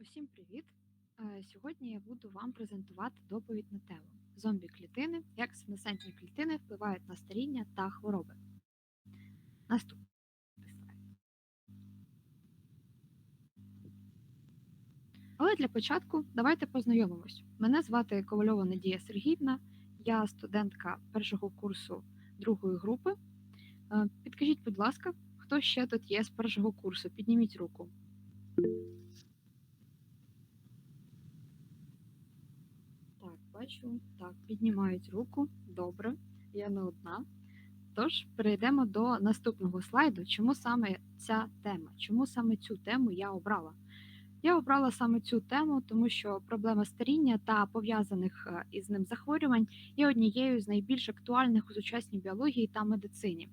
Усім привіт! Е, Сьогодні я буду вам презентувати доповідь на тему зомбі-клітини, як сенесцентні клітини впливають на старіння та хвороби. Наступний слайд. Але для початку давайте познайомимось. Мене звати Ковальова Надія Сергіївна, я студентка першого курсу другої групи. Е, Підкажіть, будь ласка, хто ще тут є з першого курсу? Підніміть руку. Так, бачу. Так, піднімають руку. Добре, я не одна. Тож перейдемо до наступного слайду. Чому саме ця тема? Чому саме цю тему я обрала? Я обрала саме цю тему, тому що проблема старіння та пов'язаних е, із ним захворювань є однією з найбільш актуальних у сучасній біології та медицині.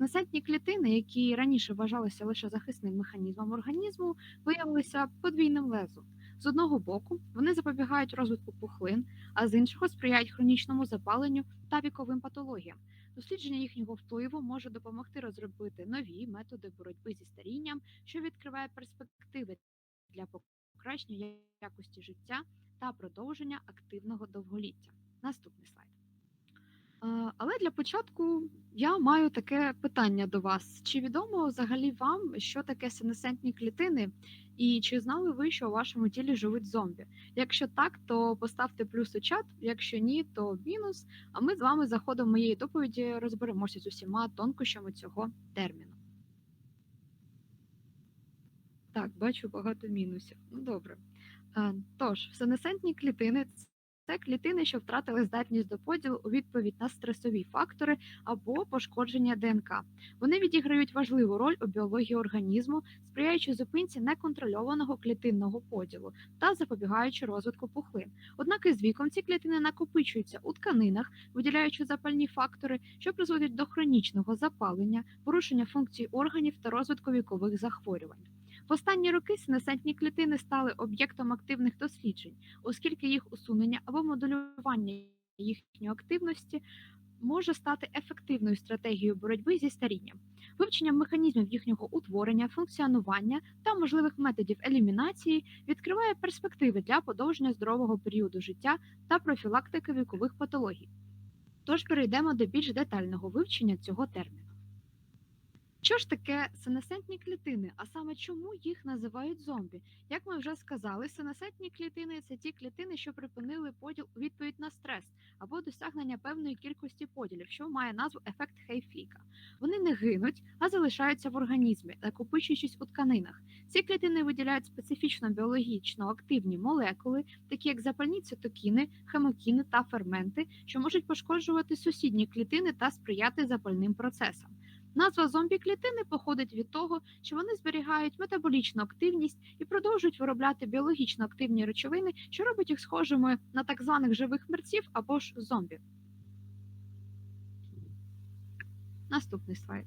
Сенесцентні клітини, які раніше вважалися лише захисним механізмом організму, виявилися подвійним лезом. З одного боку, вони запобігають розвитку пухлин, а з іншого сприяють хронічному запаленню та віковим патологіям. Дослідження їхнього впливу може допомогти розробити нові методи боротьби зі старінням, що відкриває перспективи для покращення якості життя та продовження активного довголіття. Наступний слайд. Але для початку я маю таке питання до вас: чи відомо взагалі вам, що таке сенесцентні клітини, і чи знали ви, що у вашому тілі живуть зомбі? Якщо так, то поставте плюс у чат, якщо ні, то мінус. А ми з вами за ходом моєї доповіді розберемося з усіма тонкощами цього терміну. Так, бачу багато мінусів. Ну добре. Е, Тож, сенесцентні клітини це клітини, що втратили здатність до поділу у відповідь на стресові фактори або пошкодження ДНК. Вони відіграють важливу роль у біології організму, сприяючи зупинці неконтрольованого клітинного поділу та запобігаючи розвитку пухлин. Однак із віком ці клітини накопичуються у тканинах, виділяючи запальні фактори, що призводять до хронічного запалення, порушення функцій органів та розвитку вікових захворювань. В останні роки сенесцентні клітини стали об'єктом активних досліджень, оскільки їх усунення або модулювання їхньої активності може стати ефективною стратегією боротьби зі старінням. Вивчення механізмів їхнього утворення, функціонування та можливих методів елімінації відкриває перспективи для подовження здорового періоду життя та профілактики вікових патологій. Тож перейдемо до більш детального вивчення цього терміну. Що ж таке сенесцентні клітини, а саме чому їх називають зомбі? Як ми вже сказали, сенесцентні клітини це ті клітини, що припинили поділ у відповідь на стрес або досягнення певної кількості поділів, що має назву ефект Хейфліка. Вони не гинуть, а залишаються в організмі, накопичуючись у тканинах. Ці клітини виділяють специфічно біологічно активні молекули, такі як запальні цитокіни, хемокіни та ферменти, що можуть пошкоджувати сусідні клітини та сприяти запальним процесам. Назва зомбі-клітини походить від того, що вони зберігають метаболічну активність і продовжують виробляти біологічно активні речовини, що робить їх схожими на так званих живих мерців або ж зомбі. Наступний слайд.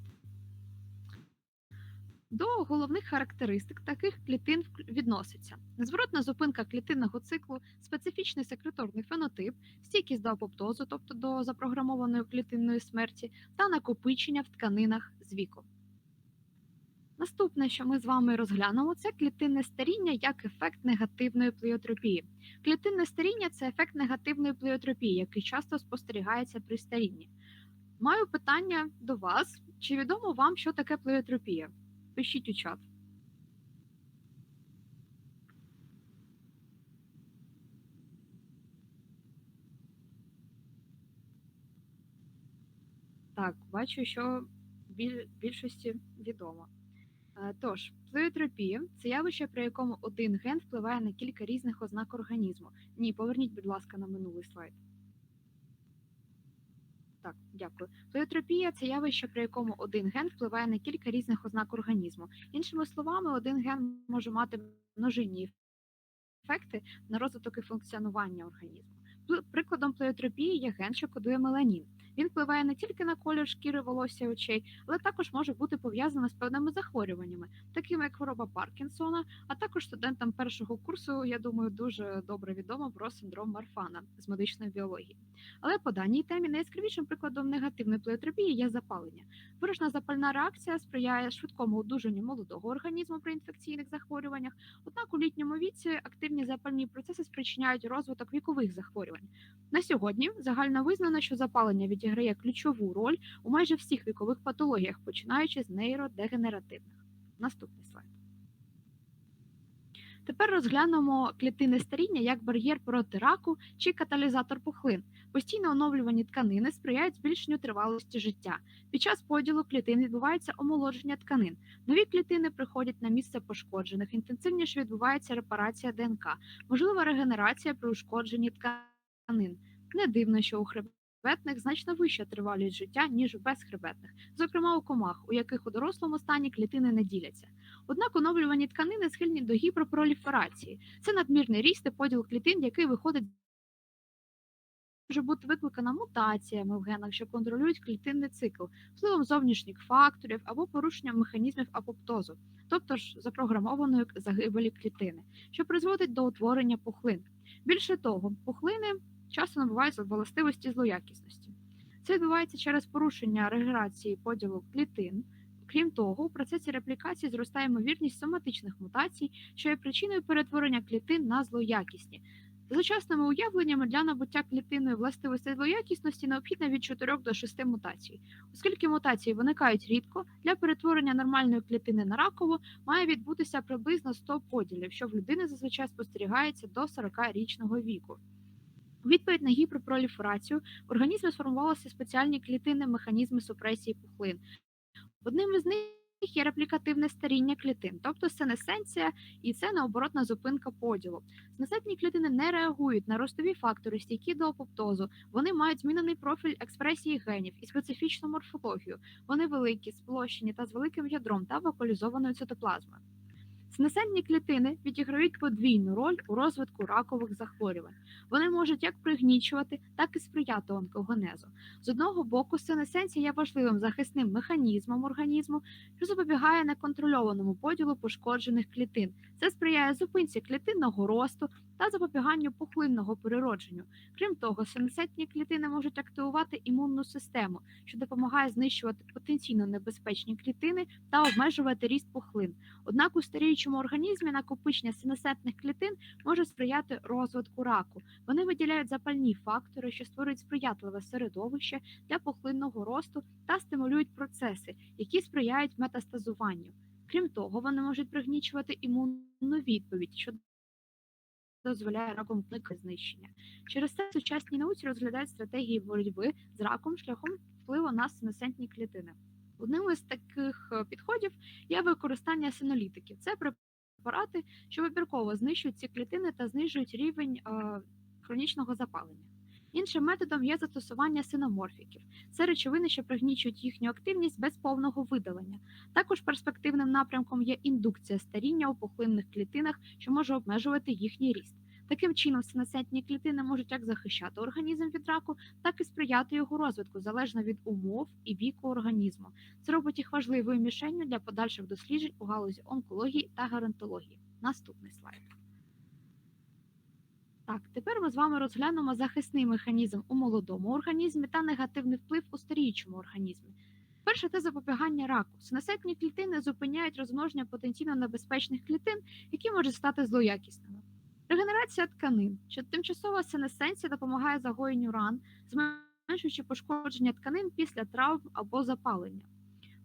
До головних характеристик таких клітин відноситься незворотна зупинка клітинного циклу, специфічний секреторний фенотип, стійкість до апоптозу, тобто до запрограмованої клітинної смерті, та накопичення в тканинах з віком. Наступне, що ми з вами розглянемо, це клітинне старіння як ефект негативної плеотропії. Клітинне старіння це ефект негативної плеотропії, який часто спостерігається при старінні. Маю питання до вас: чи відомо вам, що таке плеотропія? Пишіть у чат. Так, бачу, що біль- більшості відомо. Е, Тож, плеотропія це явище, при якому один ген впливає на кілька різних ознак організму. Ні, поверніть, будь ласка, на минулий слайд. Так, дякую. Плеотропія це явище, при якому один ген впливає на кілька різних ознак організму. Іншими словами, один ген може мати множинні ефекти на розвиток і функціонування організму. Прикладом плеотропії є ген, що кодує меланін. Він впливає не тільки на колір шкіри, волосся очей, але також може бути пов'язаний з певними захворюваннями, такими як хвороба Паркінсона, а також студентам першого курсу, я думаю, дуже добре відомо про синдром Марфана з медичної біології. Але по даній темі найяскравішим прикладом негативної плеотропії є запалення. Виражена запальна реакція сприяє швидкому одужанню молодого організму при інфекційних захворюваннях. Однак у літньому віці активні запальні процеси спричиняють розвиток вікових захворювань. На сьогодні загально визнано, що запалення відіграє ключову роль у майже всіх вікових патологіях, починаючи з нейродегенеративних. Наступний слайд. Тепер розглянемо клітини старіння як бар'єр проти раку чи каталізатор пухлин. Постійно оновлювані тканини сприяють збільшенню тривалості життя. Під час поділу клітин відбувається омолодження тканин. Нові клітини приходять на місце пошкоджених. Інтенсивніше відбувається репарація ДНК, можлива регенерація при ушкодженні тканин. Не дивно, що у хребетних значно вища тривалість життя, ніж у безхребетних, зокрема у комах, у яких у дорослому стані клітини не діляться. Однак оновлювані тканини схильні до гіпропроліферації. Це надмірний ріст і поділ клітин, який виходить може бути викликана мутаціями в генах, що контролюють клітинний цикл, впливом зовнішніх факторів або порушенням механізмів апоптозу, тобто ж запрограмованої загибелі клітини, що призводить до утворення пухлин. Більше того, пухлини часто набувають властивості злоякісності. Це відбувається через порушення регенерації поділу клітин. Крім того, у процесі реплікації зростає ймовірність соматичних мутацій, що є причиною перетворення клітин на злоякісні. За сучасними уявленнями для набуття клітинної властивості злоякісності необхідно від 4 до 6 мутацій. Оскільки мутації виникають рідко, для перетворення нормальної клітини на ракову має відбутися приблизно 100 поділів, що в людини зазвичай спостерігається до 40-річного віку. У відповідь на гіперпроліферацію в організмі сформувалися спеціальні клітинні механізми супресії пухлин. Одним із них є реплікативне старіння клітин, тобто сенесенція, і це необоротна зупинка поділу. Сенесентні клітини не реагують на ростові фактори, стійкі до апоптозу. Вони мають змінений профіль експресії генів і специфічну морфологію. Вони великі, сплощені та з великим ядром та вокалізованою цитоплазмою. Сенесентні клітини відіграють подвійну роль у розвитку ракових захворювань. Вони можуть як пригнічувати, так і сприяти онкогенезу. З одного боку, сенесенція є важливим захисним механізмом організму, що запобігає неконтрольованому поділу пошкоджених клітин. Це сприяє зупинці клітинного росту та запобіганню пухлинного переродженню. Крім того, сенесентні клітини можуть активувати імунну систему, що допомагає знищувати потенційно небезпечні клітини та обмежувати ріст пухлин. Однак у старіючому організмі накопичення сенесентних клітин може сприяти розвитку раку. Вони виділяють запальні фактори, що створюють сприятливе середовище для пухлинного росту та стимулюють процеси, які сприяють метастазуванню. Крім того, вони можуть пригнічувати імунну відповідь, що дозволяє раком уникати знищення. Через це в сучасній науці розглядають стратегії боротьби з раком шляхом впливу на сенесентні клітини. Одним із таких е, підходів є використання синолітиків. Це препарати, що вибірково знищують ці клітини та знижують рівень е, хронічного запалення. Іншим методом є застосування синоморфіків. Це речовини, що пригнічують їхню активність без повного видалення. Також перспективним напрямком є індукція старіння у пухлинних клітинах, що може обмежувати їхній ріст. Таким чином, сенесентні клітини можуть як захищати організм від раку, так і сприяти його розвитку залежно від умов і віку організму. Це робить їх важливою мішенню для подальших досліджень у галузі онкології та геронтології. Наступний слайд. Так, тепер ми з вами розглянемо захисний механізм у молодому організмі та негативний вплив у старіючому організмі. Перше це запобігання раку. Сенесентні клітини зупиняють розмноження потенційно небезпечних клітин, які можуть стати злоякісними. Регенерація тканин, що тимчасова сенесенція допомагає загоєнню ран, зменшуючи пошкодження тканин після травм або запалення.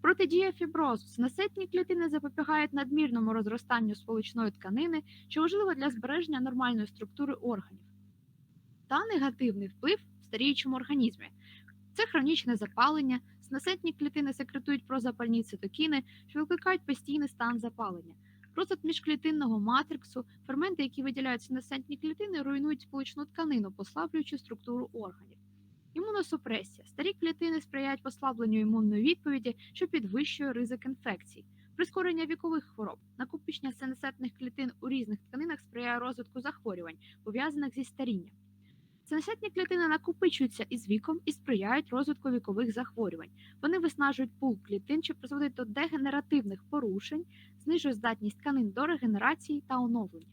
Протидія фіброзу. Сенесентні клітини запобігають надмірному розростанню сполучної тканини, що важливо для збереження нормальної структури органів. Та негативний вплив в старіючому організмі. Це хронічне запалення, сенесентні клітини секретують прозапальні цитокіни, що викликають постійний стан запалення. Розлад міжклітинного матриксу, ферменти, які виділяють сенесентні клітини, руйнують сполучну тканину, послаблюючи структуру органів. Імуносупресія. Старі клітини сприяють послабленню імунної відповіді, що підвищує ризик інфекцій. Прискорення вікових хвороб, накопичення сенесентних клітин у різних тканинах сприяє розвитку захворювань, пов'язаних зі старінням. Синесетні клітини накопичуються із віком і сприяють розвитку вікових захворювань. Вони виснажують пул клітин, що призводить до дегенеративних порушень, знижують здатність тканин до регенерації та оновлення.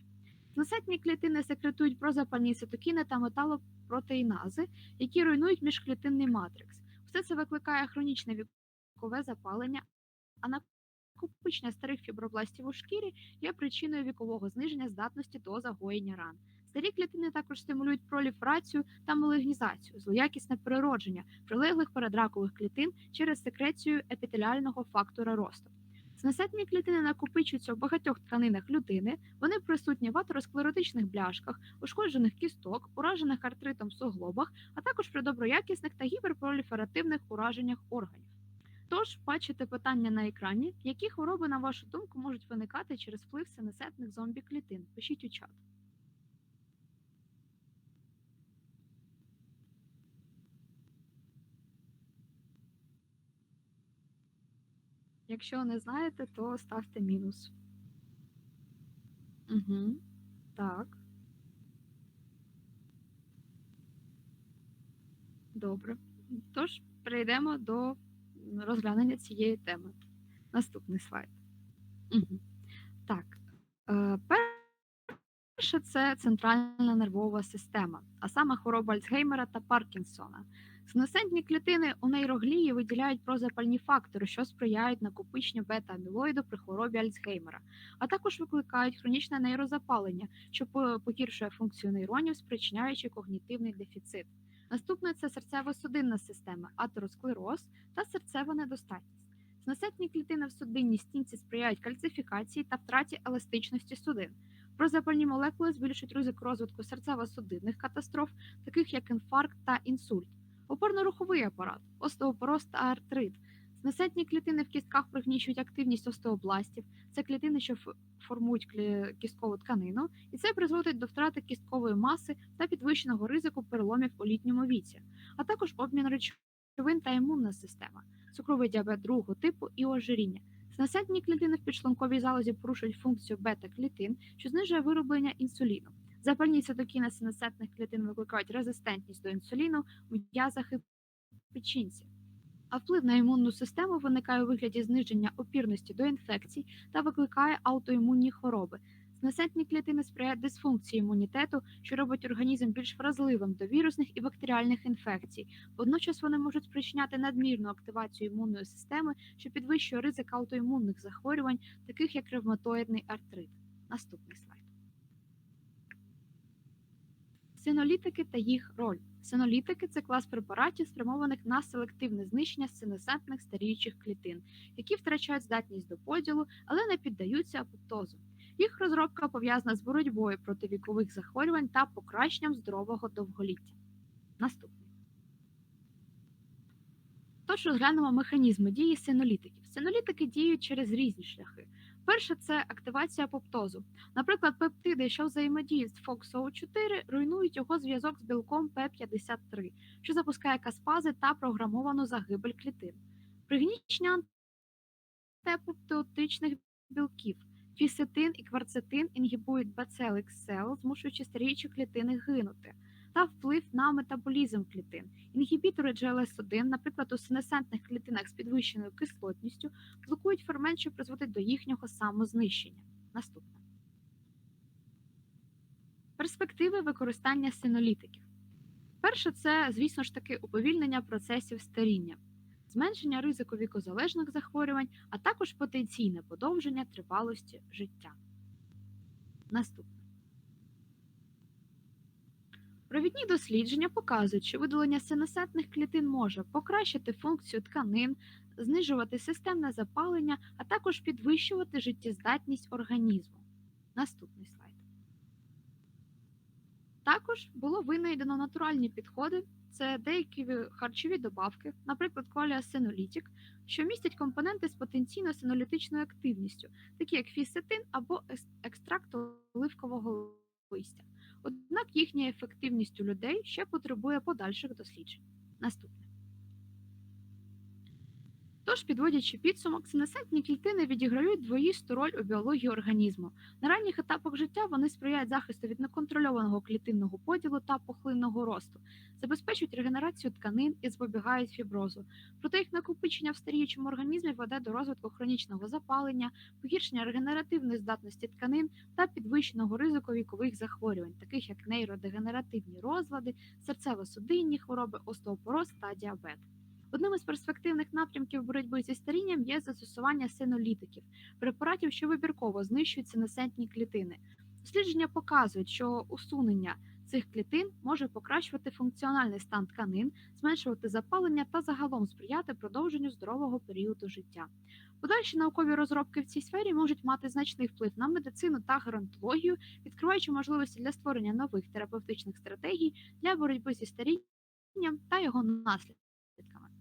Синесетні клітини секретують прозапальні цитокіни та металопротеїнази, які руйнують міжклітинний матрикс. Все це викликає хронічне вікове запалення, а накопичення старих фібробластів у шкірі є причиною вікового зниження здатності до загоєння ран. Старі клітини також стимулюють проліферацію та малигнізацію, злоякісне переродження прилеглих передракових клітин через секрецію епітеліального фактора росту. Синесетні клітини накопичуються в багатьох тканинах людини, вони присутні в атеросклеротичних бляшках, ушкоджених кісток, уражених артритом суглобах, а також при доброякісних та гіперпроліферативних ураженнях органів. Тож, бачите питання на екрані, які хвороби, на вашу думку, можуть виникати через вплив синесетних зомбі-клітин? Пишіть у чат. Якщо не знаєте, то ставте мінус. Угу. Так. Добре. Тож перейдемо до розглянення цієї теми. Наступний слайд. Угу. Так. Е, перше це центральна нервова система, а саме хвороба Альцгеймера та Паркінсона. Синесентні клітини у нейроглії виділяють прозапальні фактори, що сприяють накопиченню бета-амілоїду при хворобі Альцгеймера, а також викликають хронічне нейрозапалення, що погіршує функцію нейронів, спричиняючи когнітивний дефіцит. Наступне це серцево-судинна система, атеросклероз та серцева недостатність. Синесетні клітини в судинній стінці сприяють кальцифікації та втраті еластичності судин. Прозапальні молекули збільшують ризик розвитку серцево-судинних катастроф, таких як інфаркт та інсульт. Опорно-руховий апарат, остеопороз та артрит. Знесетні клітини в кістках пригнічують активність остеобластів. Це клітини, що формують кісткову тканину, і це призводить до втрати кісткової маси та підвищеного ризику переломів у літньому віці, а також обмін речовин та імунна система, цукровий діабет другого типу і ожиріння. Знесетні клітини в підшлунковій залозі порушують функцію бета-клітин, що знижує вироблення інсуліну. Запальні цитокіни синесетних клітин викликають резистентність до інсуліну в м'язах і печінці. А вплив на імунну систему виникає у вигляді зниження опірності до інфекцій та викликає аутоімунні хвороби. Синесетні клітини сприяють дисфункції імунітету, що робить організм більш вразливим до вірусних і бактеріальних інфекцій. Водночас вони можуть спричиняти надмірну активацію імунної системи, що підвищує ризик аутоімунних захворювань, таких як ревматоїдний артрит. Наступний слайд. Синолітики та їх роль. Синолітики це клас препаратів, спрямованих на селективне знищення синесентних старіючих клітин, які втрачають здатність до поділу, але не піддаються апоптозу. Їх розробка пов'язана з боротьбою проти вікових захворювань та покращенням здорового довголіття. Наступний. Тож розглянемо механізми дії синолітиків. Синолітики діють через різні шляхи. Перше це активація апоптозу. Наприклад, пептиди, що взаємодіють з FOXO4, руйнують його зв'язок з білком P53, що запускає каспази та програмовану загибель клітин. Пригнічення антиапоптотичних білків. Фісетин і кварцетин інгібують бацелик-сел, змушуючи старіючі клітини гинути, та вплив на метаболізм клітин. Інгібітори GLS1, наприклад, у синесентних клітинах з підвищеною кислотністю, блокують фермент, що призводить до їхнього самознищення. Наступне. Перспективи використання синолітиків. Перше, це, звісно ж таки, уповільнення процесів старіння, зменшення ризику вікозалежних захворювань, а також потенційне подовження тривалості життя. Наступне. Провідні дослідження показують, що видалення синесетних клітин може покращити функцію тканин, знижувати системне запалення, а також підвищувати життєздатність організму. Наступний слайд. Також було винайдено натуральні підходи. Це деякі харчові добавки, наприклад, коліасинолітік, що містять компоненти з потенційно синолітичною активністю, такі як фісетин або екстракт оливкового листя. Однак їхня ефективність у людей ще потребує подальших досліджень. Наступне. Тож підводячи підсумок, сенесцентні клітини відіграють двоїсту роль у біології організму. На ранніх етапах життя вони сприяють захисту від неконтрольованого клітинного поділу та пухлинного росту, забезпечують регенерацію тканин і запобігають фіброзу. Проте їх накопичення в старіючому організмі веде до розвитку хронічного запалення, погіршення регенеративної здатності тканин та підвищеного ризику вікових захворювань, таких як нейродегенеративні розлади, серцево-судинні хвороби, остеопороз та діабет. Одним із перспективних напрямків боротьби зі старінням є застосування синолітиків, препаратів, що вибірково знищують сенесцентні клітини. Дослідження показують, що усунення цих клітин може покращувати функціональний стан тканин, зменшувати запалення та загалом сприяти продовженню здорового періоду життя. Подальші наукові розробки в цій сфері можуть мати значний вплив на медицину та геронтологію, відкриваючи можливості для створення нових терапевтичних стратегій для боротьби зі старінням та його наслідками.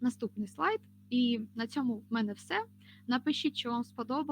Наступний слайд, і на цьому в мене все. Напишіть, що вам сподобалося.